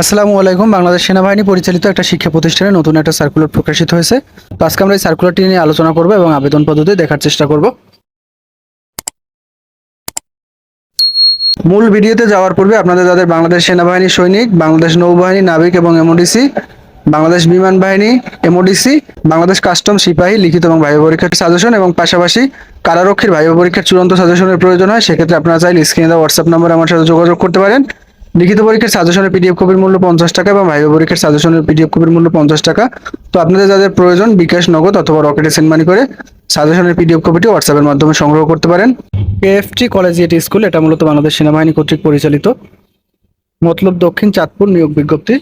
আসসালামু আলাইকুম। বাংলাদেশ সেনাবাহিনী পরিচালিত একটা শিক্ষা প্রতিষ্ঠানে নতুন একটা সার্কুলার প্রকাশিত হয়েছে। তো আজকে আমরা এই সার্কুলারটি নিয়ে আলোচনা করব এবং আবেদন পদ্ধতি দেখার চেষ্টা করব। মূল ভিডিওতে যাওয়ার পূর্বে আপনাদের যাদের বাংলাদেশ সেনাবাহিনী সৈনিক, বাংলাদেশ নৌবাহিনী, নাবিক এবং এমওডিসি বাংলাদেশ বিমান বাহিনী এমওডিসি বাংলাদেশ কাস্টম সিপাহী, লিখিত এবং ভাইবা পরীক্ষার সাজেশন এবং পাশাপাশি কারারক্ষীর ভাইবা পরীক্ষার চূড়ান্ত সাজেশনের প্রয়োজন হয়, সেক্ষেত্রে আপনারা চাইলে স্ক্রিনে দেওয়া হোয়াটসঅ্যাপ নম্বরে আমার সাথে যোগাযোগ করতে পারেন। লিখিত পরীক্ষার সাজেশনের পিডিএফ কপির মূল্য পঞ্চাশ টাকা এবং ভাইবা পরীক্ষার সাজেশনের পিডিএফ কপির মূল্য পঞ্চাশ টাকা। তো আপনাদের যাদের প্রয়োজন বিকাশ নগদ অথবা রকেটে সেন্ড মানি করে সাজেশনের পিডিএফ কপিটি হোয়াটসঅ্যাপের মাধ্যমে সংগ্রহ করতে পারেন। এএফটি কলেজিয়েট স্কুল এটা মূলত বাংলাদেশ সেনাবাহিনী কর্তৃক পরিচালিত। মতলব দক্ষিণ চাঁদপুর নিয়োগ বিজ্ঞপ্তি।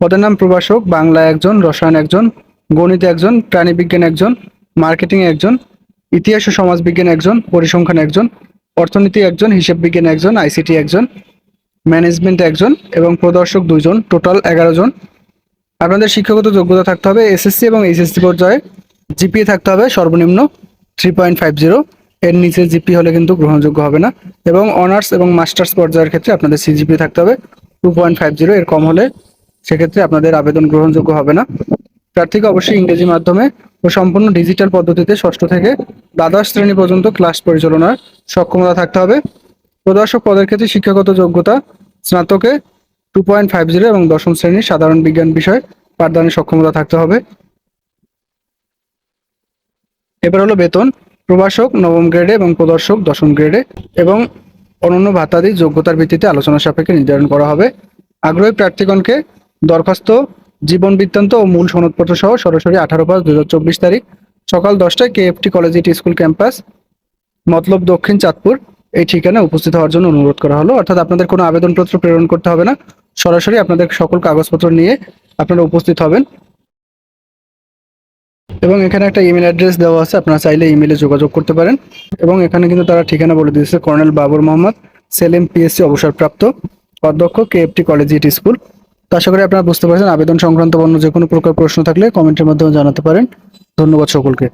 পদের নাম প্রভাষক বাংলা একজন, রসায়ন একজন, গণিত একজন প্রাণীবিজ্ঞান একজন, মার্কেটিং একজন, ইতিহাস ও সমাজবিজ্ঞান একজন, পরিসংখ্যান একজন, অর্থনীতি একজন, হিসাব বিজ্ঞান একজন, আইসিটি একজন ম্যানেজমেন্ট একজন এবং প্রদর্শক দুইজন টোটাল এগারো জন। আপনাদের শিক্ষাগত যোগ্যতা থাকতে হবে এসএসসি এবং এইচএসসি পর্যায়ে। জিপিএ থাকতে হবে সর্বনিম্ন থ্রি পয়েন্ট ফাইভ জিরো এর নিচে জিপি হলে কিন্তু গ্রহণযোগ্য হবে না। এবং অনার্স এবং মাস্টার্স পর্যায়ের ক্ষেত্রে আপনাদের সিজিপি থাকতে হবে টু পয়েন্ট ফাইভ জিরো এর কম হলে সেক্ষেত্রে আপনাদের আবেদন গ্রহণযোগ্য হবে না। প্রার্থীকে অবশ্যই ইংরেজি মাধ্যমে ও সম্পূর্ণ ডিজিটাল পদ্ধতিতে ষষ্ঠ থেকে দ্বাদশ শ্রেণি পর্যন্ত ক্লাস পরিচালনার সক্ষমতা থাকতে হবে। প্রদর্শক পদের ক্ষেত্রে শিক্ষাগত যোগ্যতা স্নাতকে টু পয়েন্ট ফাইভ জিরো এবং দশম শ্রেণির সাধারণ বিজ্ঞান বিষয় পাঠদানের সক্ষমতা থাকতে হবে। এবার হলো বেতন। প্রভাষক, নবম গ্রেডে এবং প্রদর্শক, দশম গ্রেডে এবং অনন্য ভাতাদি যোগ্যতার ভিত্তিতে আলোচনা সাপেক্ষে নির্ধারণ করা হবে। আগ্রহী প্রার্থীগণকে দরখাস্ত জীবন বৃত্তান্ত ও মূল সনদপত্র সহ সরাসরি আঠারো পাঁচ দু তারিখ সকাল দশটায় KFT college ET school campus, Matlab Dakshin Chandpur. এই ঠিকানায় উপস্থিত হওয়ার জন্য অনুরোধ করা হলো। অর্থাৎ আপনাদের কোনো আবেদনপত্র প্রেরণ করতে হবে না। সরাসরি আপনাদের সকল কাগজপত্র নিয়ে আপনারা উপস্থিত হবেন। এবং এখানে একটা ইমেল অ্যাড্রেস দেওয়া আছে, আপনারা চাইলে ইমেলে যোগাযোগ করতে পারেন। এবং এখানে কিন্তু তারা ঠিকানা বলে দিয়েছে, কর্নেল বাবুর মোহাম্মদ, সেলিম পিএসসি অবসরপ্রাপ্ত, অধ্যক্ষ কেএফটি কলেজ ইটি স্কুল তো আশা করি আপনারা বুঝতে পারছেন, আবেদন সংক্রান্ত অন্য যে কোনো প্রকার প্রশ্ন থাকলে কমেন্টের মাধ্যমে জানাতে পারেন। ধন্যবাদ সকলকে।